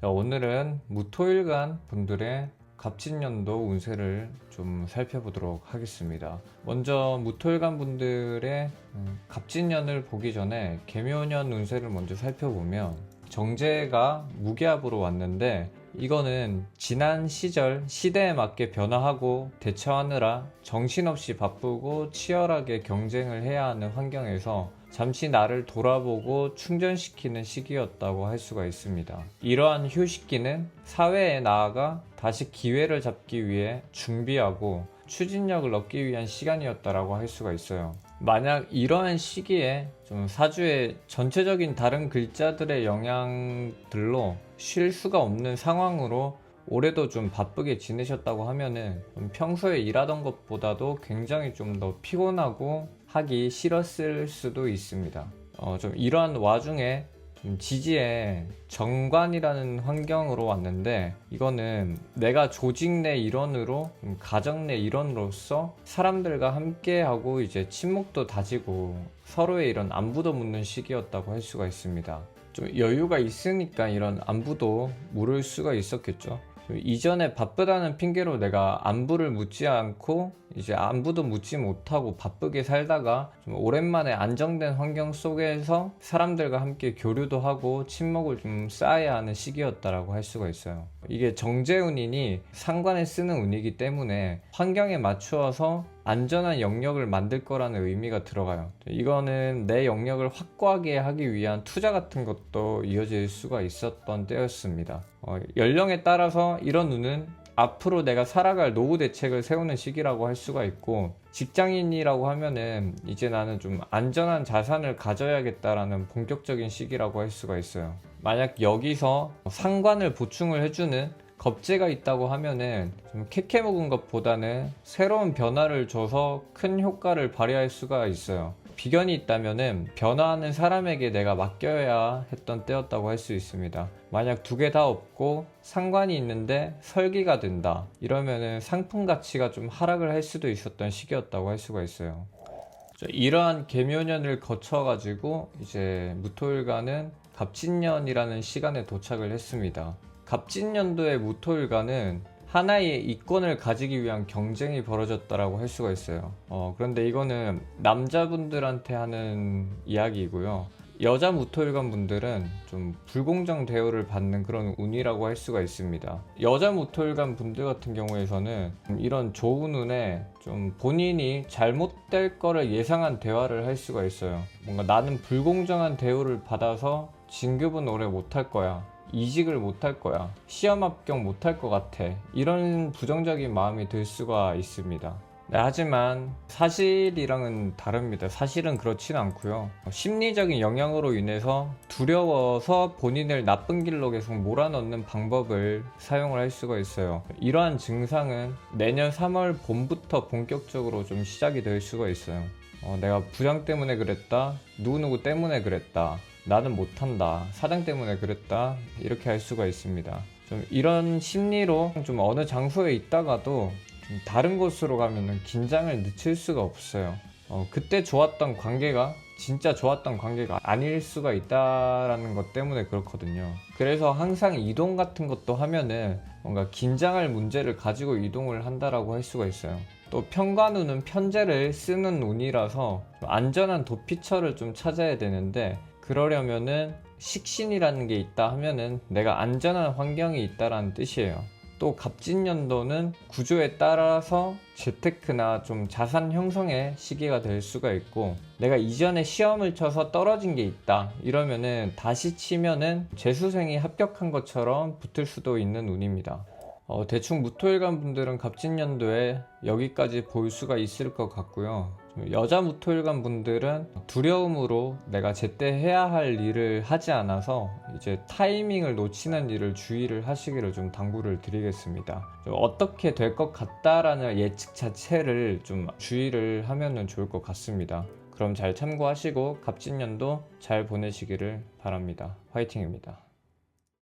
자, 오늘은 무토일간 분들의 갑진년도 운세를 좀 살펴보도록 하겠습니다. 먼저 무토일간 분들의 음, 갑진년을 보기 전에 개묘년 운세를 먼저 살펴보면 정제가 무기압으로 왔는데 이거는 지난 시절 시대에 맞게 변화하고 대처하느라 정신없이 바쁘고 치열하게 경쟁을 해야 하는 환경에서 잠시 나를 돌아보고 충전시키는 시기였다고 할 수가 있습니다. 이러한 휴식기는 사회에 나아가 다시 기회를 잡기 위해 준비하고 추진력을 얻기 위한 시간이었다라고 할 수가 있어요. 만약 이러한 시기에 좀 사주의 전체적인 다른 글자들의 영향들로 쉴 수가 없는 상황으로 올해도 좀 바쁘게 지내셨다고 하면은 좀 평소에 일하던 것보다도 굉장히 좀 더 피곤하고 하기 싫었을 수도 있습니다. 어, 좀 이러한 와중에 좀 지지에 정관이라는 환경으로 왔는데 이거는 내가 조직 내 일원으로 좀 가정 내 일원으로서 사람들과 함께하고 이제 친목도 다지고 서로의 이런 안부도 묻는 시기였다고 할 수가 있습니다. 좀 여유가 있으니까 이런 안부도 물을 수가 있었겠죠. 좀 이전에 바쁘다는 핑계로 내가 안부를 묻지 않고 이제 안부도 묻지 못하고 바쁘게 살다가 좀 오랜만에 안정된 환경 속에서 사람들과 함께 교류도 하고 친목을 좀 쌓아야 하는 시기였다라고 할 수가 있어요. 이게 정제운이니 상관에 쓰는 운이기 때문에 환경에 맞추어서 안전한 영역을 만들 거라는 의미가 들어가요. 이거는 내 영역을 확고하게 하기 위한 투자 같은 것도 이어질 수가 있었던 때였습니다. 어, 연령에 따라서 이런 운은 앞으로 내가 살아갈 노후 대책을 세우는 시기라고 할 수가 있고 직장인이라고 하면은 이제 나는 좀 안전한 자산을 가져야겠다라는 본격적인 시기라고 할 수가 있어요. 만약 여기서 상관을 보충을 해주는 겁재가 있다고 하면은 좀 캐캐 먹은 것보다는 새로운 변화를 줘서 큰 효과를 발휘할 수가 있어요. 비견이 있다면은 변화하는 사람에게 내가 맡겨야 했던 때였다고 할 수 있습니다. 만약 두 개 다 없고 상관이 있는데 설기가 된다. 이러면은 상품 가치가 좀 하락을 할 수도 있었던 시기였다고 할 수가 있어요. 자, 이러한 개묘년을 거쳐가지고 이제 무토일간은 갑진년이라는 시간에 도착을 했습니다. 갑진년도의 무토일간은 하나의 이권을 가지기 위한 경쟁이 벌어졌다라고 할 수가 있어요. 어, 그런데 이거는 남자분들한테 하는 이야기이고요. 여자 무토일관 분들은 좀 불공정 대우를 받는 그런 운이라고 할 수가 있습니다. 여자 무토일관 분들 같은 경우에서는 이런 좋은 운에 좀 본인이 잘못될 거를 예상한 대화를 할 수가 있어요. 뭔가 나는 불공정한 대우를 받아서 진급은 오래 못할 거야. 이직을 못할 거야. 시험 합격 못할 것 같아. 이런 부정적인 마음이 들 수가 있습니다. 네, 하지만 사실이랑은 다릅니다. 사실은 그렇진 않고요. 심리적인 영향으로 인해서 두려워서 본인을 나쁜 길로 계속 몰아넣는 방법을 사용을 할 수가 있어요. 이러한 증상은 내년 3월 봄부터 본격적으로 좀 시작이 될 수가 있어요. 어, 내가 부장 때문에 그랬다. 누구누구 때문에 그랬다. 나는 못한다. 사장 때문에 그랬다. 이렇게 할 수가 있습니다. 좀 이런 심리로 좀 어느 장소에 있다가도 좀 다른 곳으로 가면은 긴장을 늦출 수가 없어요. 어, 그때 좋았던 관계가 진짜 좋았던 관계가 아닐 수가 있다라는 것 때문에 그렇거든요. 그래서 항상 이동 같은 것도 하면은 뭔가 긴장할 문제를 가지고 이동을 한다라고 할 수가 있어요. 또 편관운은 편제를 쓰는 운이라서 안전한 도피처를 좀 찾아야 되는데 그러려면은 식신이라는 게 있다 하면은 내가 안전한 환경이 있다라는 뜻이에요. 또 갑진년도는 구조에 따라서 재테크나 좀 자산 형성의 시기가 될 수가 있고 내가 이전에 시험을 쳐서 떨어진 게 있다 이러면은 다시 치면은 재수생이 합격한 것처럼 붙을 수도 있는 운입니다. 어, 대충 무토일간 분들은 갑진년도에 여기까지 볼 수가 있을 것 같고요. 좀 여자 무토일간 분들은 두려움으로 내가 제때 해야 할 일을 하지 않아서 이제 타이밍을 놓치는 일을 주의를 하시기를 좀 당부를 드리겠습니다. 좀 어떻게 될 것 같다라는 예측 자체를 좀 주의를 하면 좋을 것 같습니다. 그럼 잘 참고하시고 갑진년도 잘 보내시기를 바랍니다. 화이팅입니다.